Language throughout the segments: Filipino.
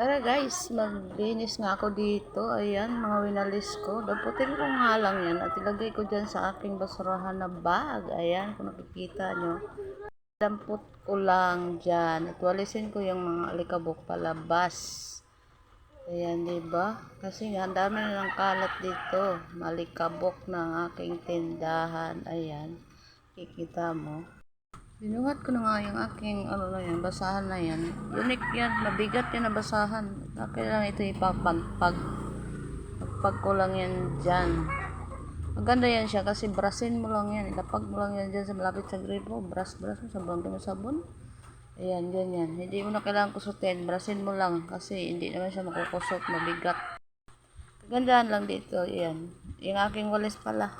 Tara guys, maglinis nga ako dito. Ayan, mga winalis ko. Daputin ko nga lang yan at ilagay ko dyan sa aking basurahan na bag. Ayan, kung nakikita nyo. Dampot ko lang dyan. At walisin ko yung mga alikabok palabas. Ayan, di ba? Kasi nga, ang dami na ng kalat dito. Malikabok ng aking tindahan. Ayan, kikita mo. Binuhat ko na nga yung aking ano na yan, basahan na yan. Unique yan, mabigat yan na basahan. Kailangan ito ipapagpag. Pagpag ko lang yan dyan. Maganda yan siya kasi brasin mo lang yan. Ilapag mo lang yan dyan sa malapit sa gripo. Brush, brush mo, sabon ng sabon. Ayan, ganyan. Hindi mo na kailangan kusutin. Brasin mo lang kasi hindi naman siya makukusot, mabigat. Kagandahan lang dito, ayan. Yung aking walis pala.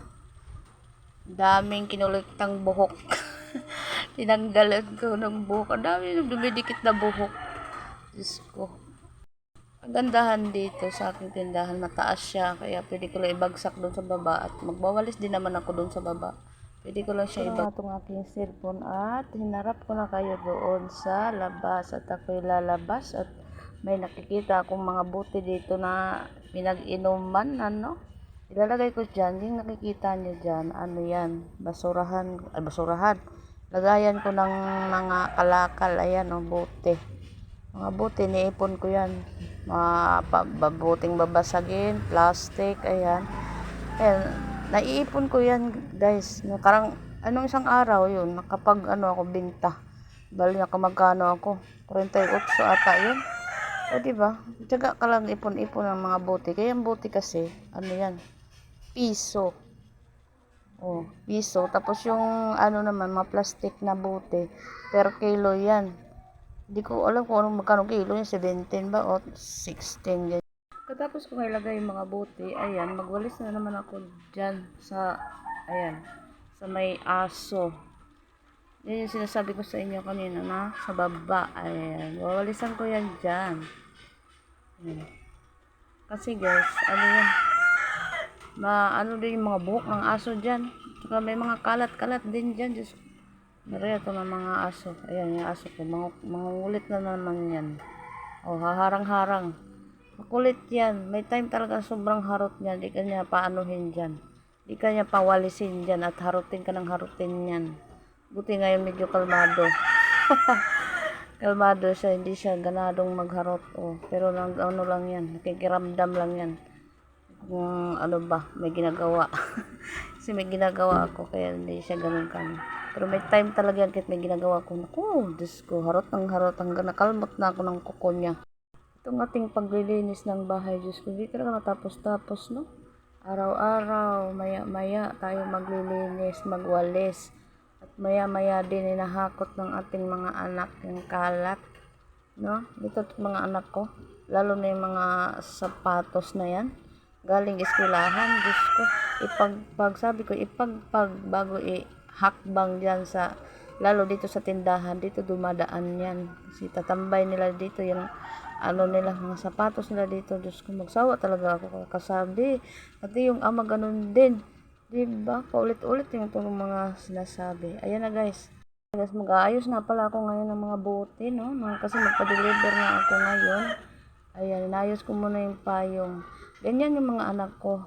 Daming kinuliktang buhok. Tinanggalan ko ng buhok. Ang dami nang dumidikit na buhok. Diyos ko. Ang gandahan dito sa aking tindahan, mataas siya. Kaya pwede ko lang ibagsak doon sa baba. At magbawalis din naman ako doon sa baba. Pwede ko lang siya ibagsak. itong aking cellphone at hinarap ko na kayo doon sa labas. At ako'y lalabas at may nakikita akong mga buti dito na pinag-inuman, ano? Ilalagay ko dyan, yung nakikita nyo dyan, ano yan, basurahan, ay basurahan. Lagayan ko ng mga kalakal, ayan o, bote. Mga bote, niipon ko yan. Mga pa, babuting babasagin, plastic, ayan. Ayan, naiipon ko yan, guys. Karang, anong isang araw yun, nakapag, ano ako, binta. Bali, nakamagkano ako. 48 ata yun. O, diba? Tiyaga ka lang ipon-ipon ng mga bote. Kaya yung bote kasi, ano yan, piso. Oh, piso. Tapos yung ano naman, mga plastic na bote, per kilo yan. Hindi ko alam kung anong magkano kilo yung 17 ba o 16 yan. Katapos ko ilagay yung mga bote, ayan, magwalis na naman ako dyan sa, ayan, sa may aso. Yan yung sinasabi ko sa inyo kanina na sa baba. Ayan, wawalisan ko yan dyan. Ayan. Kasi guys, ano yan, ma ano din yung mga buhok ng aso dyan. Saka may mga kalat-kalat din dyan. Diyos. Nareto ng mga aso. Ayan yung aso ko. Mga, mga na naman yan. O, haharang-harang. Makulit yan. May time talaga sobrang harot niyan. Di ka niya paanuhin dyan. Di ka niya pawalisin dyan at harutin ka ng harutin yan. Buti ngayon medyo kalmado. kalmado siya. Hindi siya ganadong magharot. O, pero lang, ano lang yan. Nakikiramdam lang yan kung ano ba, may ginagawa. Kasi may ginagawa ako, kaya hindi siya ganun kami. Pero may time talaga yan, kahit may ginagawa ko. Naku, Diyos ko, harot ng harot, hanggang nakalmot na ako ng kuko niya. Itong ating paglilinis ng bahay, Diyos ko, hindi talaga matapos-tapos, no? Araw-araw, maya-maya, tayo maglilinis, magwalis. At maya-maya din, inahakot ng ating mga anak yung kalat. No? Dito mga anak ko, lalo na yung mga sapatos na yan galing eskwelahan, Diyos ko, ipagpag, sabi ko, ipagpag bago i-hakbang dyan sa, lalo dito sa tindahan, dito dumadaan yan. Kasi tatambay nila dito, yung ano nila, mga sapatos nila dito, Diyos ko, magsawa talaga ako kasabi. Pati yung ama ganun din. Diba? Paulit-ulit yung itong mga sinasabi. Ayan na guys. Guys, mag-aayos na pala ako ngayon ng mga bote, no? Kasi magpa-deliver na ako ngayon. Ayan, inayos ko muna yung payong. Ganyan yung mga anak ko.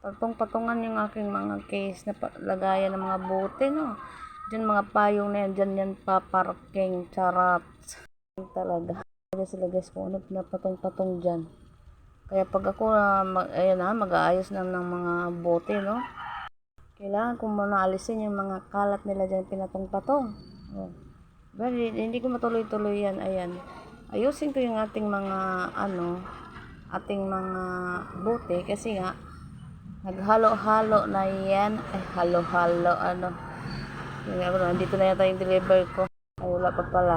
Patong-patungan yung aking mga case na lagayan ng mga bote, no? Diyan mga payong na yan, dyan yan paparking, charot. Talaga. Kaya sila guys kung ano na patong-patong dyan. Kaya pag ako, uh, mag, ayan na, mag-aayos na ng mga bote, no? Kailangan ko muna alisin yung mga kalat nila dyan pinatong-patong. Oh. But, hindi ko matuloy-tuloy yan, ayan ayusin ko yung ating mga ano ating mga bote kasi nga naghalo-halo na yan. Ay halo-halo ano. Nandito na yata yung deliver ko. Ay wala pa pala.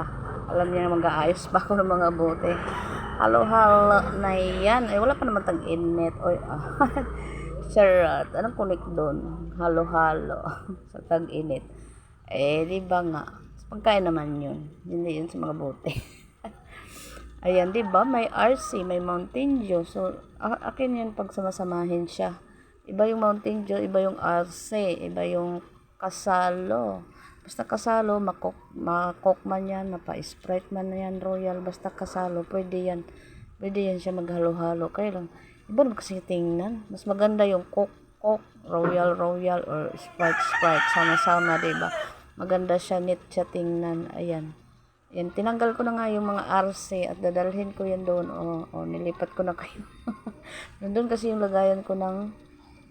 Alam niya na mag-aayos pa ako ng mga bote. Halo-halo na yan. Ay wala pa naman tag-init oy ah. charot. Anong connect doon? Halo-halo sa tag-init eh di ba nga? Pagkain naman yun. Hindi yun sa mga bote Ayan, 'di ba? May RC, may Mountain Dew. So, akin 'yan pag sumasamahin siya. Iba yung Mountain Dew, iba yung RC, iba yung kasalo. Basta kasalo, makok, makok man yan, mapa-sprite man yan, royal, basta kasalo, pwede yan. Pwede yan siya maghalo-halo. Kaya lang, iba naman kasi tingnan. Mas maganda yung Coke, Coke, Royal, Royal, or Sprite, Sprite. Sama-sama, diba? Maganda siya, neat siya tingnan. Ayan. Yan, tinanggal ko na nga yung mga RC at dadalhin ko yan doon. O, o nilipat ko na kayo. Nandun kasi yung lagayan ko ng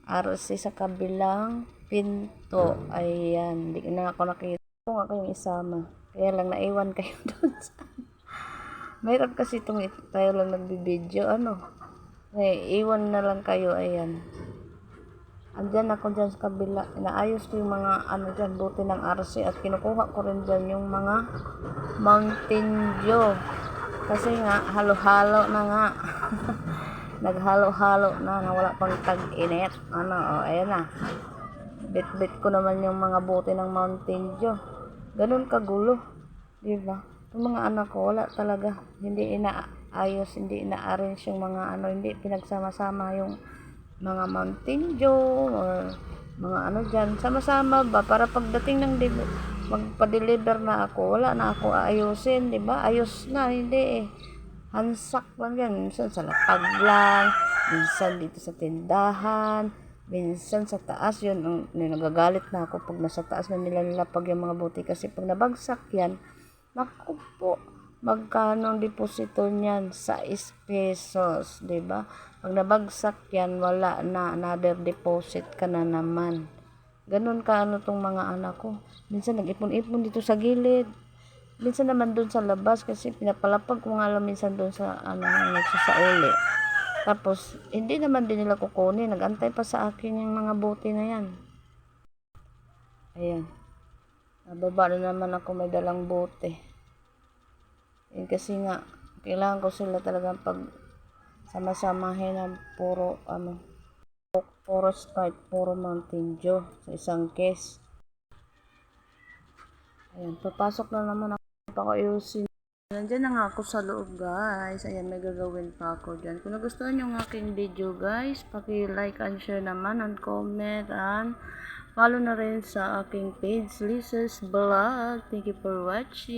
RC sa kabilang pinto. Ayan, hindi na ako nakita. Kung nga kayong isama. Kaya lang naiwan kayo doon sa... Mayroon kasi itong it- tayo lang nagbibideo. Ano? Ay, iwan na lang kayo. Ayan. Andyan ako dyan sa kabila. Inaayos ko yung mga ano dyan, buti ng RC at kinukuha ko rin dyan yung mga Mountain Dew. Kasi nga, halo-halo na nga. Naghalo-halo na, na wala pang tag-init. Ano, o, ayan na. Bit-bit ko naman yung mga buti ng Mountain Dew. Ganun kagulo. Di ba? Yung mga anak ko, wala talaga. Hindi inaayos, hindi ina-arrange yung mga ano, hindi pinagsama-sama yung mga Mountain Dew or mga ano dyan. Sama-sama ba? Para pagdating ng del- magpa-deliver na ako, wala na ako aayusin, di ba? Ayos na, hindi eh. Hansak lang yan. Minsan sa lapag lang, minsan dito sa tindahan, minsan sa taas yun. Ang, nagagalit na ako pag nasa taas na nila nilapag yung mga buti. Kasi pag nabagsak yan, naku magkano ang deposito niyan? 6 pesos, di ba? Pag nabagsak yan, wala na, another deposit ka na naman. Ganun ka ano tong mga anak ko. Minsan nag-ipon-ipon dito sa gilid. Minsan naman doon sa labas kasi pinapalapag ko nga lang minsan doon sa ano, nagsasauli. Tapos, hindi naman din nila kukunin. Nagantay pa sa akin yung mga bote na yan. Ayan. Nababa na naman ako may dalang bote. Yun kasi nga, kailangan ko sila talagang pag sama-samahin ng puro ano, puro Sprite, puro Mountain Dew sa isang case. Ayan, papasok na naman ako. Pakayusin. Nandiyan na nga ako sa loob guys. Ayan, may gagawin pa ako dyan. Kung nagustuhan yung aking video guys, paki-like and share naman and comment and follow na rin sa aking page, Lisa's Vlog. Thank you for watching.